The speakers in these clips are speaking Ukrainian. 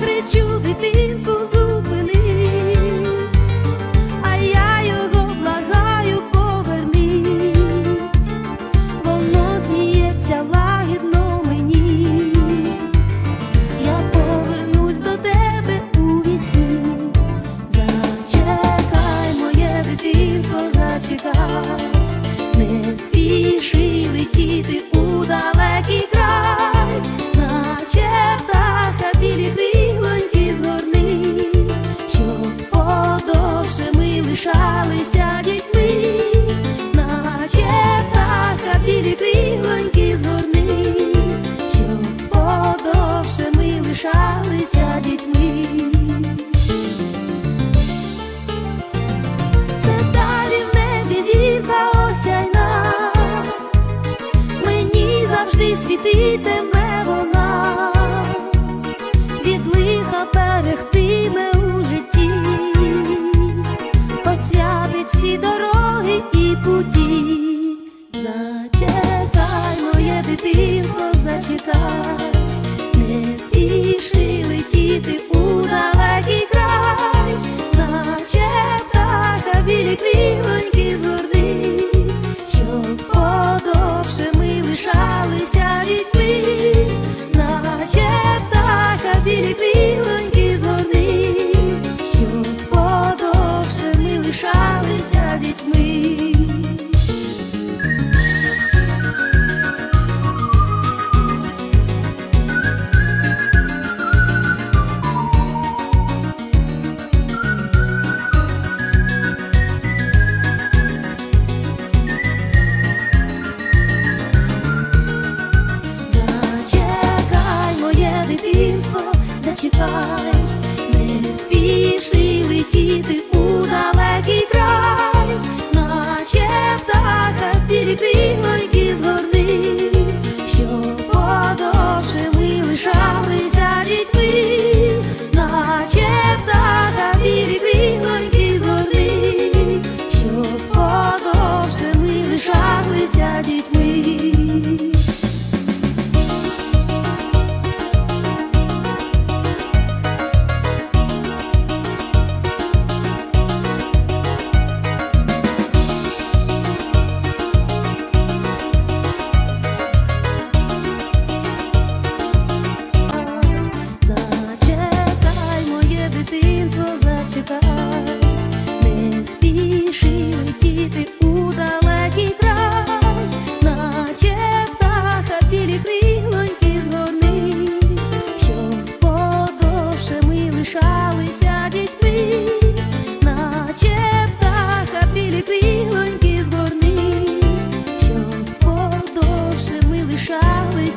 кричу дитинству. лишалися. дитинство зачекай, не спіши летіти у далекий край, наче птаха білі крілоньки з горди, щоб подовше ми лишалися дітьми, наче птаха білі крілоньки пам'ятай, не спіши летіти у далекий край, наче птаха перекрив.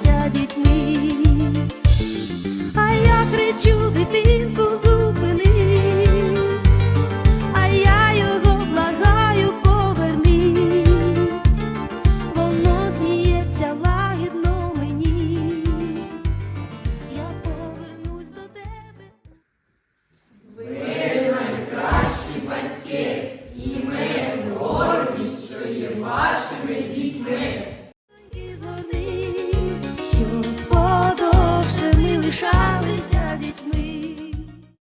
пишалася дітьми, а я кричу дитинство зупинись, а я його благаю, повернись, воно сміється лагідно мені. Я повернусь до тебе. Ви найкращі батьки, і ми горді, що є вашими дітьми.